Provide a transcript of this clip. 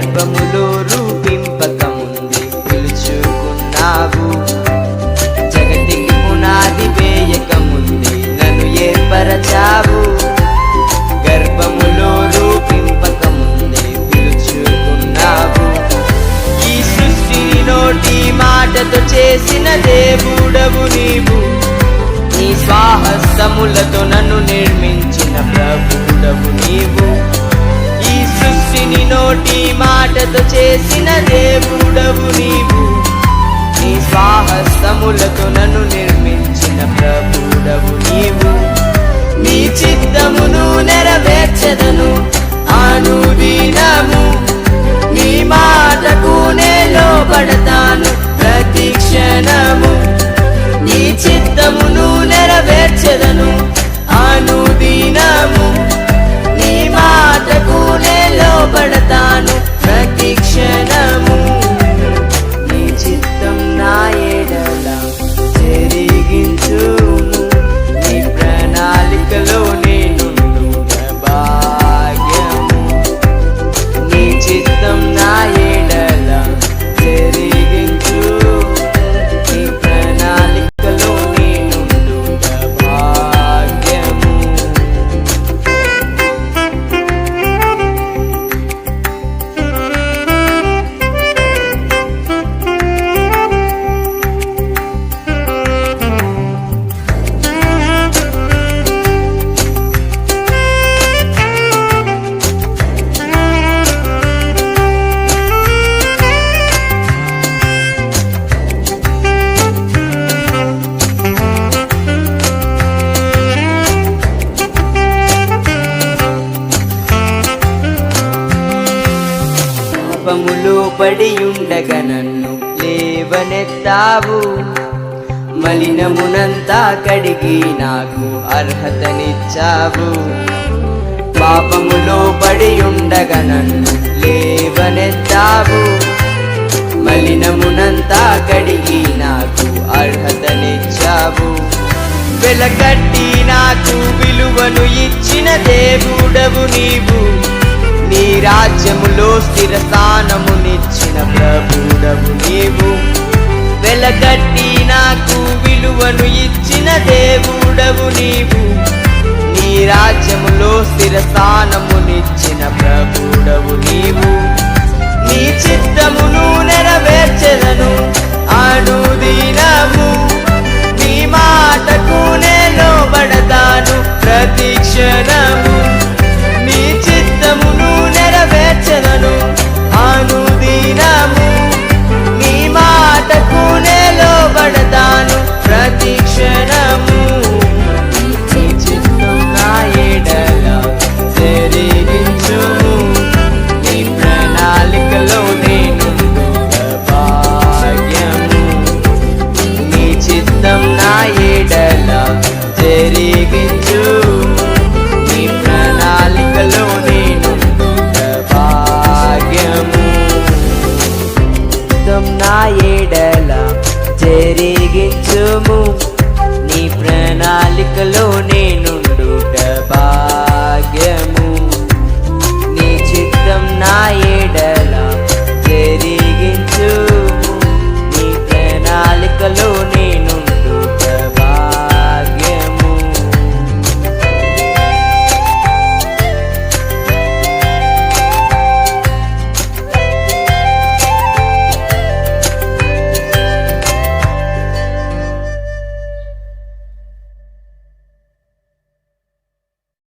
గర్భములో రూపింపక ముందే పిలుచుకున్నావు. జగతికి పునాది వేయక ముందే నన్ను ఏర్పరచావు. గర్భములో రూపింపక ముందే పిలుచుకున్నావు. ఈ సృష్టిని నోటి మాటతో చేసిన దేవుడవు నీవు. నీ స్వాహస్తములతో నన్ను నిర్మి నోటి మాటతో చేసిన దేవుడవు నీవు. నీ స్వాహస్తములతో నన్ను నిర్మించిన ప్రభుడవు నీవు. నీ చిత్తమును నెరవేర్చదను. పాపములో పడి నన్ను లేవనెత్తావు. మలినమునంతా కడిగి నాకు అర్హతనిచ్చావు. పాపములో పడి నన్ను లేవనెత్తావు. మలినమునంతా కడిగి నాకు అర్హతనిచ్చావు. వెలకట్టి నాకు విలువను ఇచ్చిన దేవుడవు నీవు. నీ రాజ్యములో స్థిర స్థానమునిచ్చిన ప్రభుడవు నీవు. వెలగట్టి నాకు విలువను ఇచ్చిన దేవుడవు నీవు. నీ రాజ్యములో స్థిర స్థానమునిచ్చిన ప్రభుడవు నీవు. నీ చిత్తమును నెరవేర్చెదను అనుదినము. యుద్ధం నా ఏడల జరిగించుము. నీ ప్రణాళికలోనే